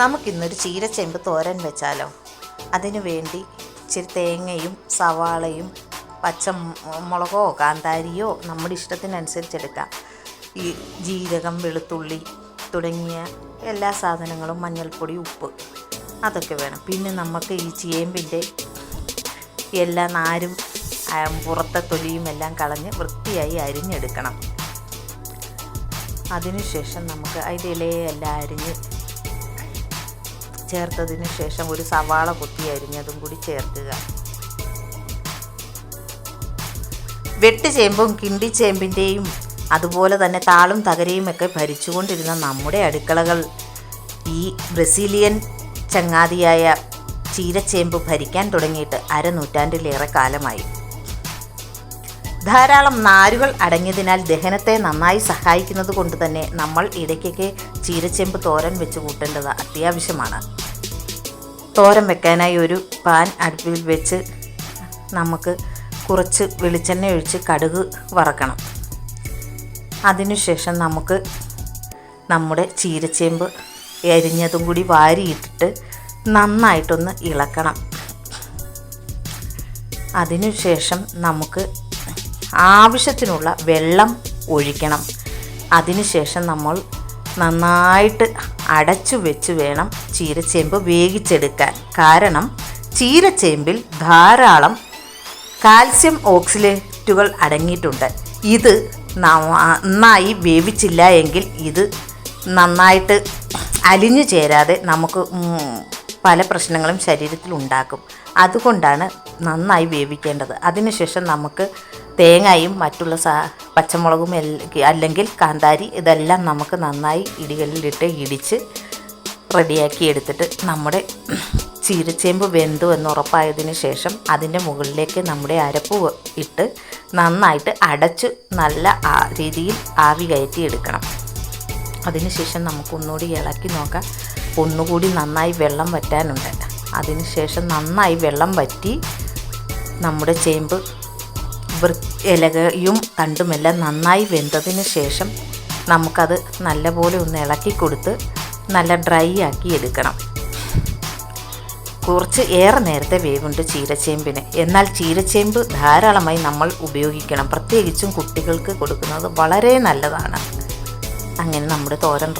നമുക്കിന്നൊരു ചീരച്ചെമ്പ് തോരൻ വെച്ചാലോ? അതിനു വേണ്ടി ഇച്ചിരി തേങ്ങയും സവാളയും പച്ച മുളകോ കാന്താരിയോ നമ്മുടെ ഇഷ്ടത്തിനനുസരിച്ച് എടുക്കാം ഈ ജീരകം വെളുത്തുള്ളി തുടങ്ങിയ എല്ലാ സാധനങ്ങളും മഞ്ഞൾപ്പൊടി ഉപ്പ് അതൊക്കെ വേണം. പിന്നെ നമുക്ക് ഈ ചേമ്പിന്റെ എല്ലാ നാരും പുറത്തെ തൊലിയും എല്ലാം കളഞ്ഞ് വൃത്തിയായി അരിഞ്ഞെടുക്കണം. അതിനുശേഷം നമുക്ക് അതിന്റെ ഇലയെല്ലാം അരിഞ്ഞ് ചേർത്തതിന് ശേഷം ഒരു സവാള കുത്തി അരിഞ്ഞതും കൂടി ചേർക്കുക. വെട്ടുചേമ്പും കിണ്ടിച്ചേമ്പിന്റെയും അതുപോലെ തന്നെ താളും തകരയും ഒക്കെ ഭരിച്ചുകൊണ്ടിരുന്ന നമ്മുടെ അടുക്കളകൾ. ഈ ബ്രസീലിയൻ ചങ്ങാതിയായ ചീരച്ചേമ്പ് ഭരിക്കാൻ തുടങ്ങിയിട്ട് അരനൂറ്റാണ്ടിലേറെ കാലമായി. ധാരാളം നാരുകൾ അടങ്ങിയതിനാൽ ദഹനത്തെ നന്നായി സഹായിക്കുന്നത് കൊണ്ട് തന്നെ നമ്മൾ ഇടയ്ക്കൊക്കെ ചീരച്ചെമ്പ് തോരൻ വെച്ച് കൂട്ടേണ്ടത് അത്യാവശ്യമാണ്. തോരൻ വെക്കാനായി ഒരു പാൻ അടുപ്പിൽ വെച്ച് നമുക്ക് കുറച്ച് വെളിച്ചെണ്ണ ഒഴിച്ച് കടുക് വറക്കണം. അതിനുശേഷം നമുക്ക് നമ്മുടെ ചീരച്ചേമ്പ് എരിഞ്ഞതും കൂടി വാരിയിട്ടിട്ട് നന്നായിട്ടൊന്ന് ഇളക്കണം. അതിനുശേഷം നമുക്ക് ആവശ്യത്തിനുള്ള വെള്ളം ഒഴിക്കണം. അതിനുശേഷം നമ്മൾ നന്നായിട്ട് അടച്ചു വെച്ച് വേണം ചീരച്ചേമ്പ് വേവിച്ചെടുക്കാൻ. കാരണം ചീരച്ചേമ്പിൽ ധാരാളം കാൽസ്യം ഓക്സിലേറ്റുകൾ അടങ്ങിയിട്ടുണ്ട്. ഇത് നന്നായി വേവിച്ചില്ല എങ്കിൽ ഇത് നന്നായിട്ട് അലിഞ്ഞു ചേരാതെ നമുക്ക് പല പ്രശ്നങ്ങളും ശരീരത്തിൽ ഉണ്ടാക്കും. അതുകൊണ്ടാണ് നന്നായി വേവിക്കേണ്ടത്. അതിനുശേഷം നമുക്ക് തേങ്ങയും മറ്റുള്ള സാ പച്ചമുളകും അല്ലെങ്കിൽ കാന്താരി ഇതെല്ലാം നമുക്ക് നന്നായി ഇടികളിലിട്ട് ഇടിച്ച് റെഡിയാക്കി എടുത്തിട്ട് നമ്മുടെ ചീരച്ചേമ്പ് വെന്തു എന്ന് ഉറപ്പായതിന് ശേഷം അതിന്റെ മുകളിലേക്ക് നമ്മുടെ അരപ്പ് ഇട്ട് നന്നായിട്ട് അടച്ച് നല്ല രീതിയിൽ ആവി കയറ്റി എടുക്കണം. അതിനുശേഷം നമുക്ക് ഒന്നുകൂടി ഇളക്കി നോക്കാം. ഒന്നുകൂടി നന്നായി വെള്ളം വറ്റാനുണ്ട്. അതിനുശേഷം നന്നായി വെള്ളം വറ്റി നമ്മുടെ ചേമ്പ് ഇലകയും തണ്ടുമെല്ലാം നന്നായി വെന്തതിന് ശേഷം നമുക്കത് നല്ലപോലെ ഒന്ന് ഇളക്കി കൊടുത്ത് നല്ല ഡ്രൈ ആക്കി എടുക്കണം. കുറച്ച് ഏറെ നേരത്തെ വേവുണ്ട് ചീരച്ചേമ്പിന്. എന്നാൽ ചീരച്ചേമ്പ് ധാരാളമായി നമ്മൾ ഉപയോഗിക്കണം. പ്രത്യേകിച്ചും കുട്ടികൾക്ക് കൊടുക്കുന്നത് വളരെ നല്ലതാണ്. അങ്ങനെ നമ്മുടെ തോരൻ